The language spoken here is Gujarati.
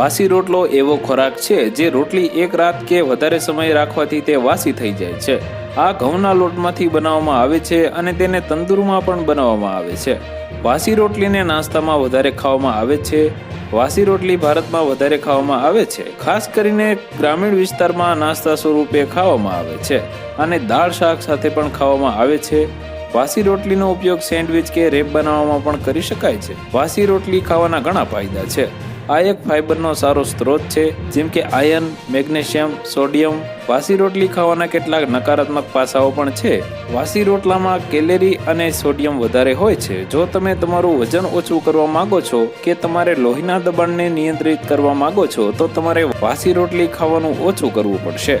વાસી રોટલો એવો ખોરાક છે જે રોટલી એક રાત કે વધારે સમય રાખવાથી તે વાસી થઈ જાય છે. આ ઘઉંના લોટમાંથી બનાવવામાં આવે છે અને તેને તંદુરમાં પણ બનાવવામાં આવે છે. વાસી રોટલીને નાસ્તામાં વધારે ખાવામાં આવે છે. વાસી રોટલી ભારતમાં વધારે ખાવામાં આવે છે. ખાસ કરીને ગ્રામીણ વિસ્તારમાં નાસ્તા સ્વરૂપે ખાવામાં આવે છે અને દાળ શાક સાથે પણ ખાવામાં આવે છે. વાસી રોટલીનો ઉપયોગ સેન્ડવિચ કે રેપ બનાવવામાં પણ કરી શકાય છે. વાસી રોટલી ખાવાના ઘણા ફાયદા છે. આ એક ફાઇબરનો સારો સ્ત્રોત છે, જેમ કે આયર્ન મેગ્નેશિયમ, સોડિયમ. વાસી રોટલી ખાવાના કેટલાક નકારાત્મક પાસાઓ પણ છે. વાસી રોટલામાં કેલેરી અને સોડિયમ વધારે હોય છે. જો તમે તમારું વજન ઓછું કરવા માંગો છો કે તમારે લોહીના દબાણને નિયંત્રિત કરવા માંગો છો, તો તમારે વાસી રોટલી ખાવાનું ઓછું કરવું પડશે.